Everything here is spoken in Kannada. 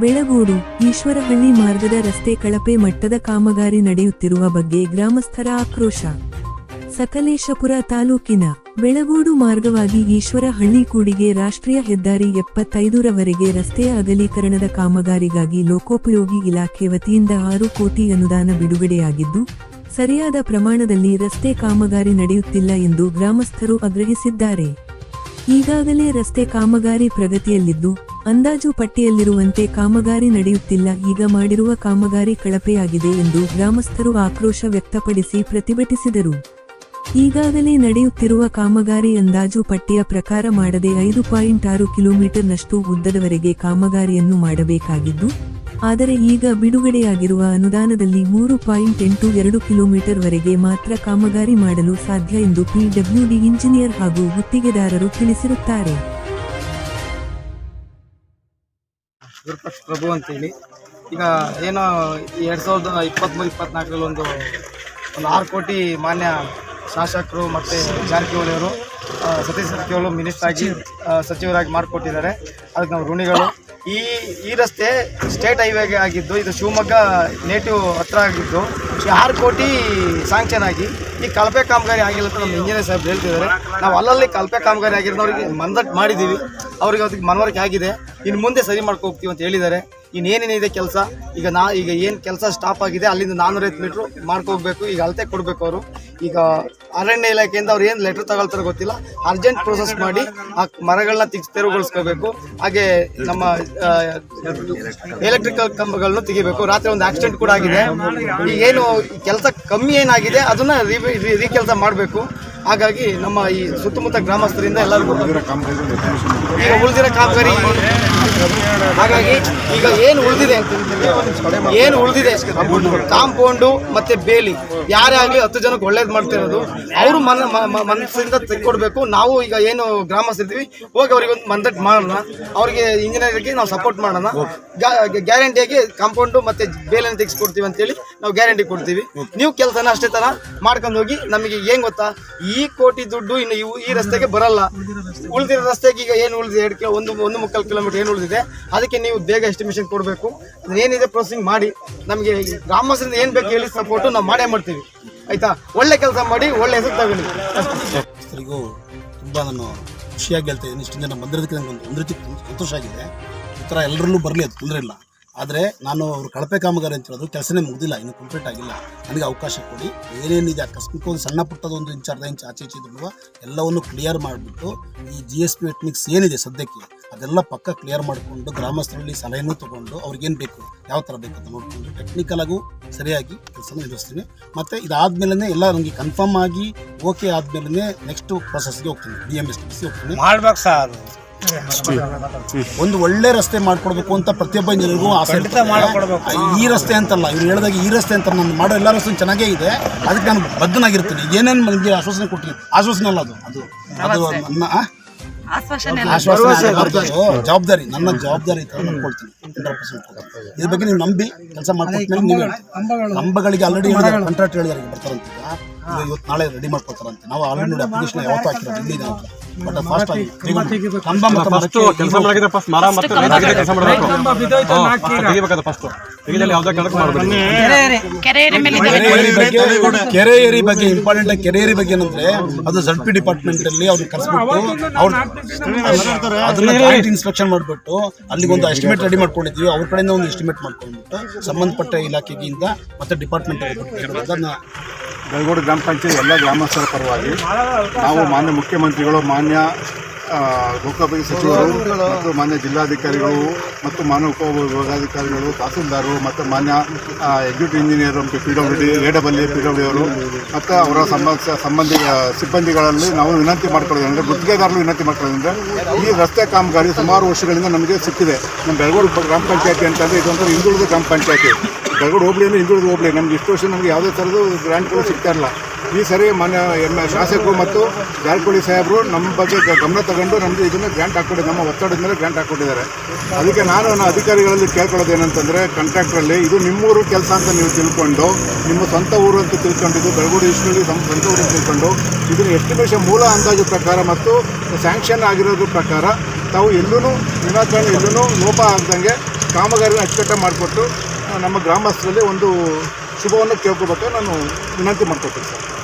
ಬೆಳಗೋಡು ಈಶ್ವರಹಳ್ಳಿ ಮಾರ್ಗದ ರಸ್ತೆ ಕಳಪೆ ಮಟ್ಟದ ಕಾಮಗಾರಿ ನಡೆಯುತ್ತಿರುವ ಬಗ್ಗೆ ಗ್ರಾಮಸ್ಥರ ಆಕ್ರೋಶ. ಸಕಲೇಶಪುರ ತಾಲೂಕಿನ ಬೆಳಗೋಡು ಮಾರ್ಗವಾಗಿ ಈಶ್ವರಹಳ್ಳಿ ಕೂಡಿಗೆ ರಾಷ್ಟ್ರೀಯ ಹೆದ್ದಾರಿ ಎಪ್ಪತ್ತೈದರವರೆಗೆ ರಸ್ತೆಯ ಅಗಲೀಕರಣದ ಕಾಮಗಾರಿಗಾಗಿ ಲೋಕೋಪಯೋಗಿ ಇಲಾಖೆ ವತಿಯಿಂದ ಆರು ಕೋಟಿ ಅನುದಾನ ಬಿಡುಗಡೆಯಾಗಿದ್ದು, ಸರಿಯಾದ ಪ್ರಮಾಣದಲ್ಲಿ ರಸ್ತೆ ಕಾಮಗಾರಿ ನಡೆಯುತ್ತಿಲ್ಲ ಎಂದು ಗ್ರಾಮಸ್ಥರು ಆಗ್ರಹಿಸಿದ್ದಾರೆ. ಈಗಾಗಲೇ ರಸ್ತೆ ಕಾಮಗಾರಿ ಪ್ರಗತಿಯಲ್ಲಿದ್ದು ಅಂದಾಜು ಪಟ್ಟಿಯಲ್ಲಿರುವಂತೆ ಕಾಮಗಾರಿ ನಡೆಯುತ್ತಿಲ್ಲ. ಈಗ ಮಾಡಿರುವ ಕಾಮಗಾರಿ ಕಳಪೆಯಾಗಿದೆ ಎಂದು ಗ್ರಾಮಸ್ಥರು ಆಕ್ರೋಶ ವ್ಯಕ್ತಪಡಿಸಿ ಪ್ರತಿಭಟಿಸಿದರು. ಈಗಾಗಲೇ ನಡೆಯುತ್ತಿರುವ ಕಾಮಗಾರಿ ಅಂದಾಜು ಪಟ್ಟಿಯ ಪ್ರಕಾರ ಮಾಡದೆ ಐದು ಪಾಯಿಂಟ್ ಆರು ಕಿಲೋಮೀಟರ್ನಷ್ಟು ಉದ್ದದವರೆಗೆ ಕಾಮಗಾರಿಯನ್ನು ಮಾಡಬೇಕಾಗಿದ್ದು, ಆದರೆ ಈಗ ಬಿಡುಗಡೆಯಾಗಿರುವ ಅನುದಾನದಲ್ಲಿ ಮೂರು ಪಾಯಿಂಟ್ ಎಂಟು ಎರಡು ಕಿಲೋಮೀಟರ್ ವರೆಗೆ ಮಾತ್ರ ಕಾಮಗಾರಿ ಮಾಡಲು ಸಾಧ್ಯ ಎಂದು ಪಿಡಬ್ಲ್ಯೂಡಿ ಇಂಜಿನಿಯರ್ ಹಾಗೂ ಗುತ್ತಿಗೆದಾರರು ತಿಳಿಸಿರುತ್ತಾರೆ. ವಿರೂಪಾಕ್ಷ ಪ್ರಭು ಅಂತೇಳಿ. ಈಗ ಏನೋ ಎರಡು ಸಾವಿರದ ಇಪ್ಪತ್ತ್ಮೂರು ಇಪ್ಪತ್ನಾಲ್ಕರಲ್ಲಿ ಒಂದು ಒಂದು ಆರು ಕೋಟಿ ಮಾನ್ಯ ಶಾಸಕರು ಮತ್ತು ಜಾರಕಿಹೊಳಿಯವರು ಸತೀಶ್ ಜಾರಕಿಹೊಳಿ ಮಿನಿಸ್ಟ್ರಾಗಿ ಸಚಿವರಾಗಿ ಮಾಡಿಕೊಟ್ಟಿದ್ದಾರೆ ಅದಕ್ಕೆ ನಾವು ಋಣಿಗಳು. ಈ ಈ ರಸ್ತೆ ಸ್ಟೇಟ್ ಹೈವೇಗೆ ಆಗಿದ್ದು, ಇದು ಶಿವಮೊಗ್ಗ ನೇಟಿವ್ ಹತ್ರ ಆಗಿದ್ದು ಆರು ಕೋಟಿ ಸ್ಯಾಂಕ್ಷನ್ ಆಗಿ ಈ ಕಳಪೆ ಕಾಮಗಾರಿ ಆಗಿಲ್ಲ ಅಂತ ನಮ್ಮ ಇಂಜಿನಿಯರ್ ಸಾಹೇಬ್ ಹೇಳ್ತಿದ್ದಾರೆ. ನಾವು ಅಲ್ಲಲ್ಲಿ ಕಳಪೆ ಕಾಮಗಾರಿ ಆಗಿರೋರಿಗೆ ಮಂದಟ್ ಮಾಡಿದ್ದೀವಿ. ಅವ್ರಿಗೆ ಅದಕ್ಕೆ ಮನವರಿಕೆ ಆಗಿದೆ. ಇನ್ನು ಮುಂದೆ ಸರಿ ಮಾಡ್ಕೊ ಹೋಗ್ತೀವಿ ಅಂತ ಹೇಳಿದ್ದಾರೆ. ಇನ್ನೇನೇನಿದೆ ಕೆಲಸ? ಈಗ ನಾ, ಈಗ ಏನು ಕೆಲಸ ಸ್ಟಾಪ್ ಆಗಿದೆ, ಅಲ್ಲಿಂದ ನಾನ್ನೂರೈವತ್ತು ಮೀಟ್ರು ಮಾಡ್ಕೋಗ್ಬೇಕು ಈಗ ಅಳತೆ ಕೊಡಬೇಕು ಅವರು. ಈಗ ಅರಣ್ಯ ಇಲಾಖೆಯಿಂದ ಅವ್ರು ಏನು ಲೆಟ್ರ್ ತಗೊಳ್ತಾರೋ ಗೊತ್ತಿಲ್ಲ. ಅರ್ಜೆಂಟ್ ಪ್ರೊಸೆಸ್ ಮಾಡಿ ಆ ಮರಗಳನ್ನ ತಿಗ್ ತೆರವುಗೊಳಿಸ್ಕೋಬೇಕು. ಹಾಗೆ ನಮ್ಮ ಎಲೆಕ್ಟ್ರಿಕಲ್ ಕಂಬಗಳನ್ನು ತೆಗಿಬೇಕು. ರಾತ್ರಿ ಒಂದು ಆಕ್ಸಿಡೆಂಟ್ ಕೂಡ ಆಗಿದೆ. ಏನು ಕೆಲಸ ಕಮ್ಮಿ ಏನಾಗಿದೆ, ಅದನ್ನು ರೀ ರೀ ಕೆಲಸ ಮಾಡಬೇಕು. ಹಾಗಾಗಿ ನಮ್ಮ ಈ ಸುತ್ತಮುತ್ತ ಗ್ರಾಮಸ್ಥರಿಂದ ಎಲ್ಲರಿಗೂ ಈಗ ಉಳಿದಿರೋ ಕಾಮಗಾರಿ ಹಾಗಾಗಿ ಈಗ ಏನು ಉಳಿದಿದೆ ಏನು ಉಳಿದಿದೆ ಕಾಂಪೌಂಡು ಮತ್ತೆ ಬೇಲಿ, ಯಾರೇ ಆಗಲಿ ಹತ್ತು ಜನಕ್ಕೆ ಒಳ್ಳೇದು ಮಾಡ್ತಿರೋದು. ಅವರು ಮನ ಮನಸ್ಸಿಂದ ತೆಗೆಕೊಡ್ಬೇಕು ನಾವು ಈಗ ಏನು ಗ್ರಾಮಸ್ಥರಿದ್ದೀವಿ ಹೋಗಿ ಅವ್ರಿಗೆ ಒಂದು ಮಂದಟ್ ಮಾಡೋಣ. ಅವ್ರಿಗೆ ಇಂಜಿನಿಯರ್ಗೆ ನಾವು ಸಪೋರ್ಟ್ ಮಾಡೋಣ. ಗ್ಯಾರಂಟಿಯಾಗಿ ಕಾಂಪೌಂಡು ಮತ್ತೆ ಬೇಲಿನ ತೆಗೆಸ್ಕೊಡ್ತೀವಿ ಅಂತೇಳಿ ನಾವು ಗ್ಯಾರಂಟಿ ಕೊಡ್ತೀವಿ. ನೀವು ಕೆಲಸನ ಅಷ್ಟೇ ತರ ಮಾಡ್ಕೊಂಡು ಹೋಗಿ ನಮಗೆ ಏನು ಗೊತ್ತಾ? ಕೋಟಿ ದುಡ್ಡು ಇನ್ನು ಇವು ಈ ರಸ್ತೆಗೆ ಬರಲ್ಲ. ಉಳಿದಿರೋ ರಸ್ತೆಗೆ ಈಗ ಏನು ಉಳಿದಿದೆ? ಎರಡು ಕಿಲೋ, ಒಂದು ಒಂದು ಮುಕ್ಕಾಲು ಕಿಲೋಮೀಟರ್ ಏನು ಉಳಿದಿದೆ? ಅದಕ್ಕೆ ನೀವು ಬೇಗ ಎಸ್ಟಿಮೇಷನ್ ಕೊಡಬೇಕು. ಏನಿದೆ ಪ್ರೊಸೆಸಿಂಗ್ ಮಾಡಿ. ನಮಗೆ ಗ್ರಾಮಸ್ಥರಿಂದ ಏನು ಬೇಕು ಹೇಳಿ ಸಪೋರ್ಟು ನಾವು ಮಾಡೇ ಮಾಡ್ತೀವಿ. ಆಯಿತಾ? ಒಳ್ಳೆ ಕೆಲಸ ಮಾಡಿ, ಒಳ್ಳೆ ಹೆಸರು ತಗೊಳ್ಳಿ. ಅಷ್ಟೇ. ತುಂಬ ನಾನು ಖುಷಿಯಾಗಿ ಹೇಳ್ತಾ ಇದ್ದೀನಿ. ಇಷ್ಟು ಜನ ಬಂದಿರೋದಕ್ಕೆ ನನಗೆ ಒಂದು ಒಂದು ರೀತಿ ಸಂತೋಷ ಆಗಿದೆ. ಈ ಥರ ಎಲ್ಲರಲ್ಲೂ ಬರಲಿ, ಅದು ತೊಂದರೆ ಇಲ್ಲ. ಆದರೆ ನಾನು ಅವರು ಕಳಪೆ ಕಾಮಗಾರಿ ಅಂತ ಹೇಳೋದು ಕೆಲಸನೇ ಮುಗಿದಿಲ್ಲ, ಇನ್ನು ಕಂಪ್ಲೀಟ್ ಆಗಿಲ್ಲ. ನನಗೆ ಅವಕಾಶ ಕೊಡಿ. ಏನೇನಿದೆ ಅಕಸ್ಮಾತ್ ಸಣ್ಣ ಪುಟ್ಟದ ಒಂದು ಇಂಚ್, ಅರ್ಧ ಇಂಚ್ ಆಚೆ ಇಚ್ಚಿದ್ರು ಎಲ್ಲವನ್ನು ಕ್ಲಿಯರ್ ಮಾಡಿಬಿಟ್ಟು ಈ ಜಿ ಎಸ್ ಪಿ ಎಟ್ನಿಕ್ಸ್ ಏನಿದೆ ಸದ್ಯಕ್ಕೆ, ಅದೆಲ್ಲ ಪಕ್ಕ ಕ್ಲಿಯರ್ ಮಾಡಿಕೊಂಡು ಗ್ರಾಮಸ್ಥರಲ್ಲಿ ಸಲಹೆನೂ ತೊಗೊಂಡು ಅವ್ರಿಗೇನು ಬೇಕು, ಯಾವ ಥರ ಬೇಕು ಅಂತ ನೋಡಿಕೊಂಡು ಟೆಕ್ನಿಕಲ್ ಆಗು, ಸರಿಯಾಗಿ ಕೆಲಸ ನಿರ್ವಹಿಸ್ತೀನಿ ಮತ್ತು ಇದಾದ್ಮೇಲೆ ಎಲ್ಲ ನನಗೆ ಕನ್ಫರ್ಮ್ ಆಗಿ ಓಕೆ ಆದಮೇಲೆ ನೆಕ್ಸ್ಟ್ ಪ್ರೊಸೆಸ್ಗೆ ಹೋಗ್ತೀನಿ ಡಿ ಎಂ ಎಸ್ ಹೋಗ್ತೀನಿ. ಮಾಡ್ಬೇಕು ಸರ್ ಒಂದು ಒಳ್ಳೆ ರಸ್ತೆ ಮಾಡ್ಕೊಡ್ಬೇಕು ಅಂತ ಪ್ರತಿಯೊಬ್ಬ ಇಂಜಿನಿಯರ್ಗೂ ಆಸೆ. ಈ ರಸ್ತೆ ಅಂತಲ್ಲ ಇವ್ರು ಹೇಳಿದಾಗ ಈ ರಸ್ತೆ ಅಂತ ನಾನು ಮಾಡೋ ಎಲ್ಲ ರಸ್ತೆ ಚೆನ್ನಾಗೇ ಇದೆ. ಅದಕ್ಕೆ ನಾನು ಬದ್ಧನಾಗಿರ್ತೀನಿ. ಏನೇನು ನನಗೆ ಆಶ್ವಾಸನೆ ಕೊಟ್ಟಿದ್ದೀನಿ ಆಶ್ವಾಸನೆ ಅಲ್ಲ ಅದು. ಅದು ಅದು ನನ್ನ ಜವಾಬ್ದಾರಿ. ನನ್ನ ಜವಾಬ್ದಾರಿ ತರ ನೋಡ್ಕೊಳ್ತೀನಿ ಹಂಡ್ರೆಡ್ ಪರ್ಸೆಂಟ್ ಇದ್ರ ಬಗ್ಗೆ ನೀವು ನಂಬಿ ಕೆಲಸ ಮಾಡ್ಕೊಂಡು ನೀವು. ಕಂಬಗಳಿಗೆ ಆಲ್ರೆಡಿ ಕಾಂಟ್ರಾಕ್ಟ್ ಹೇಳಿದಾರೆ ಬರ್ತಾರಂತ ಇವತ್ತು ನಾಳೆ ರೆಡಿ ಮಾಡ್ಕೊತಾರಂತೆ ನಾವು ಆಲ್ರೆಡಿ ನೋಡಿ ಅಪ್ಲಿಕೇಶನ್ ಯಾವತ್ತೂ ಹಾಕಿರೋದು ಇಲ್ಲಿ ಅಂತ. ಬಟ್ ಫಾಸ್ಟ್ ಆಗಿ ಬೇಗ ಕಂಬ ಮತ್ತು ಮರಕ್ಕೆ ಕೆಲಸ ಮಾಡಿದ್ರೆ ಫಸ್ಟ್ ಮರ ಮತ್ತೆ ಕೆಲಸ ಮಾಡಬೇಕು ತೆಗಿಬೇಕಾದ ಫಸ್ಟ್ ತೆಗಿದಲ್ಲಿ ಯಾವ್ದೇ ಕೆಲಸ ಮಾಡಬೇಕು ಕೆರೆ ಏರಿ ಬಗ್ಗೆ ಇಂಪಾರ್ಟೆಂಟ್ ಆಗಿ ಕೆರೆ ಏರಿ ಬಗ್ಗೆ ಏನಂದ್ರೆ ಅದು ಜಡ್ ಪಿ ಡಿಪಾರ್ಟ್ಮೆಂಟ್ ಅಲ್ಲಿ ಅವ್ರಿಗೆ ಕರೆಸ್ಬಿಟ್ಟು ಅವ್ರು ಅದನ್ನ ಜಾಯಿಂಟ್ ಇನ್ಸ್ಪೆಕ್ಷನ್ ಮಾಡ್ಬಿಟ್ಟು ಅಲ್ಲಿಗೆ ಒಂದು ಎಸ್ಟಿಮೇಟ್ ರೆಡಿ ಮಾಡ್ಕೊಂಡಿದ್ವಿ ಅವ್ರ ಕಡೆಯಿಂದ ಒಂದು ಎಸ್ಟಿಮೇಟ್ ಮಾಡ್ಕೊಂಡ್ಬಿಟ್ಟು ಸಂಬಂಧಪಟ್ಟ ಇಲಾಖೆಗಿಂದ ಮತ್ತೆ ಡಿಪಾರ್ಟ್ಮೆಂಟ್ ಅದನ್ನ ಬೆಳಗೋಡು ಗ್ರಾಮ ಪಂಚಾಯತ್ ಎಲ್ಲ ಗ್ರಾಮಸ್ಥರ ಪರವಾಗಿ ನಾವು ಮಾನ್ಯ ಮುಖ್ಯಮಂತ್ರಿಗಳು, ಮಾನ್ಯ ಲೋಕೋಪಯೋಗಿ ಸಚಿವರು ಮತ್ತು ಮಾನ್ಯ ಜಿಲ್ಲಾಧಿಕಾರಿಗಳು ಮತ್ತು ಮಾನ್ಯ ಉಪವಿಭಾಗಾಧಿಕಾರಿಗಳು ತಹಸೀಲ್ದಾರರು ಮತ್ತು ಮಾನ್ಯ executive engineer P W D A double A P W ಅವರು ಮತ್ತು ಅವರ ಸಂಬಂಧ, ಸಂಬಂಧಿ ಸಿಬ್ಬಂದಿಗಳಲ್ಲಿ ನಾವು ವಿನಂತಿ ಮಾಡ್ಕೊಳ್ಳೋದು ಅಂದರೆ ಗುತ್ತಿಗೆದಾರರು ವಿನಂತಿ ಮಾಡ್ಕೊಳ್ಳೋದಂದ್ರೆ ಈ ರಸ್ತೆ ಕಾಮಗಾರಿ ಸುಮಾರು ವರ್ಷಗಳಿಂದ ನಮಗೆ ಸಿಕ್ಕಿದೆ. ನಮ್ಮ ಬೆಳಗೋಡು ಗ್ರಾಮ ಪಂಚಾಯತಿ ಅಂತಂದರೆ ಇದೊಂದು ಹಿಂದುಳಿದ ಗ್ರಾಮ ಪಂಚಾಯತಿ. ಬೆಳಗೋಡು ಹೋಬಳಿ ಅಂದರೆ ಹಿಂದುಳಿದ ಹೋಬಳಿ. ನಮ್ಗೆ ಇಷ್ಟು ವರ್ಷ ನಮಗೆ ಯಾವುದೇ ಥರದ್ದು ಗ್ರ್ಯಾಂಟ್ಗಳು ಸಿಗ್ತಾ ಇಲ್ಲ ಈ ಸರಿ ಮಾನ್ಯ ಎಂ ಶಾಸಕರು ಮತ್ತು ಜಾರಕಿಹೊಳಿ ಸಾಹೇಬರು ನಮ್ಮ ಬಗ್ಗೆ ಗಮನ ತಗೊಂಡು ನಮಗೆ ಇದನ್ನು ಗ್ರ್ಯಾಂಟ್ ಹಾಕ್ಕೊಟ್ಟಿದ್ದಾರೆ ನಮ್ಮ ಒತ್ತಡದ ಮೇಲೆ ಗ್ರ್ಯಾಂಟ್ ಹಾಕ್ಕೊಟ್ಟಿದ್ದಾರೆ ಅದಕ್ಕೆ ನಾನು ನನ್ನ ಅಧಿಕಾರಿಗಳಲ್ಲಿ ಕೇಳ್ಕೊಳ್ಳೋದು ಏನಂತಂದರೆ ಕಾಂಟ್ರಾಕ್ಟ್ರಲ್ಲಿ ಇದು ನಿಮ್ಮೂರು ಕೆಲಸ ಅಂತ ನೀವು ತಿಳ್ಕೊಂಡು, ನಿಮ್ಮ ಸ್ವಂತ ಊರು ಅಂತ ತಿಳ್ಕೊಂಡಿದ್ದು ಬೆಳಗೋಡು ಇಷ್ಟಲ್ಲಿ ನಮ್ಮ ಸ್ವಂತ ಊರು ತಿಳ್ಕೊಂಡು, ಇದನ್ನು ಎಸ್ಟಿಮೇಷನ್ ಮೂಲ ಅಂದಾಜು ಪ್ರಕಾರ ಮತ್ತು ಸ್ಯಾಂಕ್ಷನ್ ಆಗಿರೋದ್ರ ಪ್ರಕಾರ ತಾವು ಎಲ್ಲೂ ವಿನಾಕಾರಣ ಎಲ್ಲೂ ಲೋಪ ಆಗ್ದಂಗೆ ಕಾಮಗಾರಿನ ಅಚ್ಚುಕಟ್ಟಾಗಿ ಮಾಡಿಕೊಟ್ಟು ನಮ್ಮ ಗ್ರಾಮಸ್ಥರಲ್ಲಿ ಒಂದು ಶುಭವನ್ನು ಕೇಳ್ಕೊಬೇಕಾದ್ರೆ ನಾನು ವಿನಂತಿ ಮಾಡ್ಕೊತೀನಿ ಸರ್.